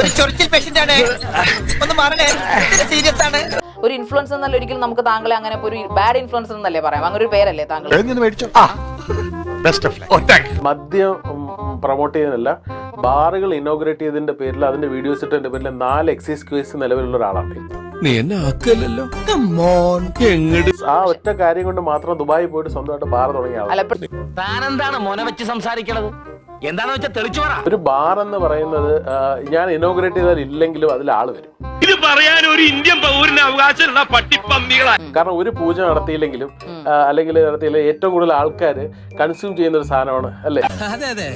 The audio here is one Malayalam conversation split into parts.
ഒരു ചൊറിച്ചിൽ പേഷ്യന്റ് ആണ് ഒന്ന് മാറണേ. സീരിയസ് ആണ് ഒരു ഇൻഫ്ലുവൻസ് എന്നല്ല ഒരിക്കലും നമുക്ക് താങ്കളെ അങ്ങനെ ഒരു ബാഡ് ഇൻഫ്ലുവൻസ് എന്നല്ലേ പറയാം. അങ്ങനെ ഒരു പേരല്ലേ താങ്കൾ മദ്യം പ്രൊമോട്ട് ചെയ്യുന്നല്ല ബാറുകൾ ഇനോഗ്രേറ്റ് ചെയ്തതിന്റെ പേരിൽ അതിന്റെ വീഡിയോസ് ഇട്ടതിന്റെ പേരിൽ നാല് എക്സൈസ് ക്യൂസ് നിലവിലുള്ള ഒരാളാണ്. നീ എന്നെ ആക്കല്ലോ എങ്ങട്? ആ ഒറ്റ കാര്യം കൊണ്ട് മാത്രം ദുബായി പോയിട്ട് സ്വന്തമായിട്ട് ബാർ തുടങ്ങിയ ആളാണ്. താനെന്താണ് മോനെ വെച്ച് സംസാരിക്കണത്? എന്താണെന്ന് വെച്ചാൽ തെളിച്ചു പറ. ഒരു ബാർ എന്ന് പറയുന്നത് ഞാൻ ഇനോഗ്രേറ്റ് ചെയ്താൽ ഇല്ലെങ്കിലും അതിൽ ആൾ വരും. ഇത് പറയാൻ ഒരു ഇന്ത്യൻ പൗരന് അവകാശമുള്ള പട്ടിപ്പന്നികളാണ് കാരണം ഒരു പൂജ നടത്തിയില്ലെങ്കിലും അല്ലെങ്കിൽ നടത്തിയില്ല ഏറ്റവും കൂടുതൽ ആൾക്കാർ കൺസ്യൂം ചെയ്യുന്ന ഒരു സാധനമാണ് അല്ലേ? അതെ അതെ.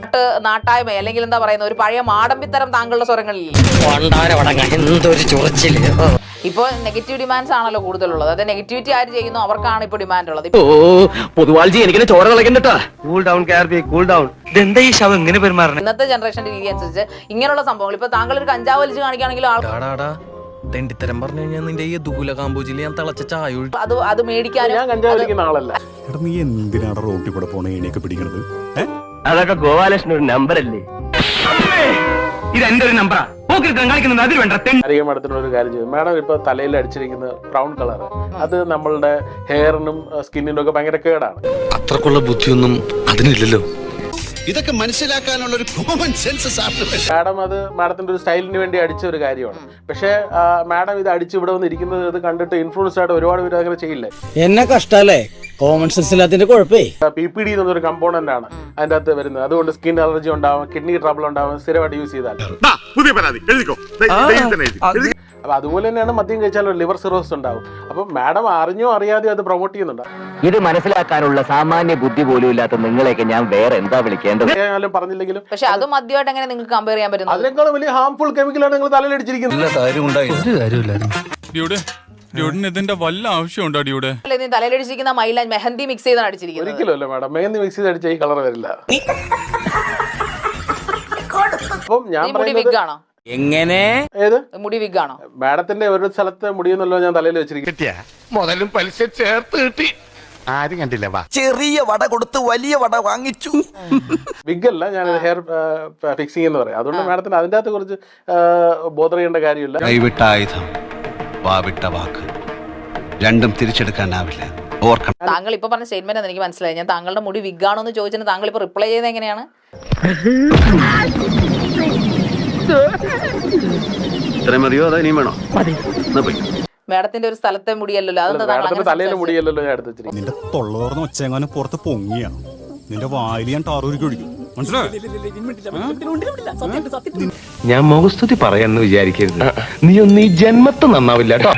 നാട്ട് നാട്ടായ്മ അല്ലെങ്കിൽ എന്താ പറയുന്ന ഒരു പഴയ മാടമ്പിത്തരം താങ്കളുടെ സ്വരങ്ങളിൽ. എന്തൊരു ചൊറച്ചിൽ. ഇപ്പൊ നെഗറ്റീവ് ഡിമാൻഡ്സ് ആണല്ലോ കൂടുതലുള്ളത്. അതായത് നെഗറ്റിവിറ്റി ആര് ചെയ്യുന്നു? അവർക്കാണ് ഇപ്പോൾ ഡിമാൻഡ് ഉള്ളത്. പൊതുവാൾജി എനിക്ക് ചോര കളക്കണ്ടട്ടാ കൂൾ ഡൗൺ കൂൾ ഡൗൺ ഇതെന്താ ഈ ശവം? എങ്ങനെ പെരുമാറുന്നത് ഇന്നത്തെ ജനറേഷന്റെ രീതി അനുസരിച്ച് ഇങ്ങനെയുള്ള സംഭവങ്ങൾ. ഇപ്പൊ താങ്കൾ ഒരു കഞ്ചാവ് വലിച്ച് കാണിക്കുകയാണെങ്കിൽ തെണ്ടിത്തരം പറഞ്ഞു കഴിഞ്ഞാൽ നിന്റെ ഈ ദൂല കാമ്പൂജിൽ ഞാൻ തിളച്ച ചായ അത് അത് മേടിക്കാനും? ഞാൻ കഞ്ചാവ് വലിക്കുന്ന ആളല്ല. എടാ നീ എന്തിനാണ് റോട്ടി കൂടെ പോണേ എനിക്ക് പിടിക്കണത്? ഏ? അതൊക്കെ ഗോപാലകൃഷ്ണൻ ഒരു നമ്പർ അല്ലേ ഇത് എന്റെ ഒരു നമ്പറാ? അരികെ മാഡത്തിനോട് ഒരു കാര്യം ചെയ്തു. മാഡം ഇപ്പൊ തലയിൽ അടിച്ചിരിക്കുന്ന ബ്രൗൺ കളർ അത് നമ്മളുടെ ഹെയറിനും സ്കിന്നിനും ഒക്കെ ഭയങ്കര കേടാണ്. അത്രക്കുള്ള ബുദ്ധിയൊന്നും അതിനില്ലല്ലോ. ഇതൊക്കെ മനസ്സിലാക്കാനുള്ള ഒരു കോമൺ സെൻസ് മാഡം അത് മാഡത്തിന്റെ ഒരു സ്റ്റൈലിന് വേണ്ടി അടിച്ച ഒരു കാര്യമാണ്. പക്ഷേ മാഡം ഇത് അടിച്ച് ഇവിടെ വന്ന് ഇരിക്കുന്നത് ഇത് കണ്ടിട്ട് ഇൻഫ്ലുവൻസ് ആയിട്ട് ഒരുപാട് പേര് അങ്ങനെ ചെയ്യില്ലേ? എന്നെ കഷ്ടല്ലേ? കോമൺ സെൻസ് ഇല്ലാത്തതിന്റെ കുഴപ്പേ. പി പി ഡി എന്നൊരു കമ്പോണന്റ് ആണ് അതിന്റെ അകത്ത് വരുന്നത്. അതുകൊണ്ട് സ്കിൻ അലർജി ഉണ്ടാവും കിഡ്നി ട്രബിൾ ഉണ്ടാവും സ്ഥിരമായിട്ട് യൂസ് ചെയ്താൽ. പുതിയ പരാതി എഴുതിക്കോ ദേ, ദേ ഇതിൽ തന്നെ എഴുതി. എഴുതി. അപ്പൊ അതുപോലെ തന്നെയാണ് മദ്യം കഴിച്ചാൽ ലിവർ സിറോസ് ഉണ്ടാവും. അപ്പൊ മാഡം അറിഞ്ഞോ അറിയാതെയോ അത് പ്രൊമോട്ട് ചെയ്യുന്നുണ്ട്. ഇത് മനസ്സിലാക്കാനുള്ള സാമാന്യ ബുദ്ധി പോലും ഇല്ലാത്ത നിങ്ങളെയൊക്കെ ഞാൻ വേറെ എന്താ വിളിക്കേണ്ടത്? ആയാലും പറഞ്ഞില്ലെങ്കിലും പക്ഷെ അത് മദ്യമായിട്ട് എങ്ങനെ നിങ്ങൾക്ക് കമ്പയർ ചെയ്യാൻ പറ്റുന്നത്? അതിനേക്കാളും വലിയ ഹാംഫുൾ കെമിക്കലാണ് നിങ്ങൾ കാര്യമില്ലായിരുന്നു ഡ്യൂഡ് ഡ്യൂഡിന് ഇതിന്റെ വല്ല ആവശ്യമുണ്ടോ ഡ്യൂഡ് അല്ല, നീ തലയിലടിച്ചിരിക്കുന്ന മൈല മെഹന്തി മിക്സ് ചെയ്താണ് അടിച്ചിരിക്കുന്നത്. ഒരിക്കലും അല്ല മാഡം മേന്ന് മിക്സ് ചെയ്ത് അടിച്ച ഈ കളർ വരില്ല. അപ്പം ഞാൻ ഈ മുടി പറയുന്നത് വിഗ് ആണോ? എങ്ങനെ? ഏത്? മുടി വിഗാണോ. മാഡത്തിന്റെ ഒരു സ്ഥലത്തെ മുടിയെന്നല്ലോ ഞാൻ തലയിൽ വെച്ചിരിക്കും കിട്ടിയ? മുതലും പലിശ ചേർത്ത് കിട്ടി. ആരും കണ്ടില്ല വാ. ചെറിയ വട കൊടുത്ത് വലിയ വട വാങ്ങിച്ചു. വിഗ് അല്ല ഞാൻ ഹെയർ ഫിക്സിംഗ് എന്ന് പറയാം. അതുകൊണ്ട് മാഡത്തിന് അതിന്റെ അകത്ത് കുറച്ച് ബോധർ ചെയ്യേണ്ട കാര്യമില്ല. കൈവിട്ട ആയുധം വാവിട്ട വാക്ക്. രണ്ടും തിരിച്ചെടുക്കാനാവില്ല. ഓർക്കണം. താങ്കൾ ഇപ്പൊ പറഞ്ഞ സ്റ്റേറ്റ്മെന്റ് എനിക്ക് മനസ്സിലായി. ഞാൻ താങ്കളുടെ മുടി വിഗ് ആണോ എന്ന് ചോദിച്ചിട്ട് താങ്കൾ ഇപ്പൊ റിപ്ലൈ ചെയ്യുന്നത് എങ്ങനെയാണ്? ഇത്രയും മതിയോ അതോ ഇനിയും വേണോ എന്നാ പോയി മേഡത്തിന്റെ ഒരു സ്ഥലത്തെ മുടിയല്ലോ മാഡത്തിന്റെ ഞാൻ എടുത്ത് വെച്ചിരിക്കുന്നത് നിന്റെ തൊള്ള തുറന്ന് ഒച്ചെങ്ങാനും പുറത്ത് പൊങ്ങിയാ നിന്റെ വായിൽ ഞാൻ ടാറൂരിക്ക് ഒഴിക്കും മനസ്സിലായോ ഞാൻ മുഖസ്തുതി പറയാന്ന് വിചാരിക്കരുത് നീ ഒന്ന് ഈ ജന്മത്തെ നന്നാവില്ല കേട്ടോ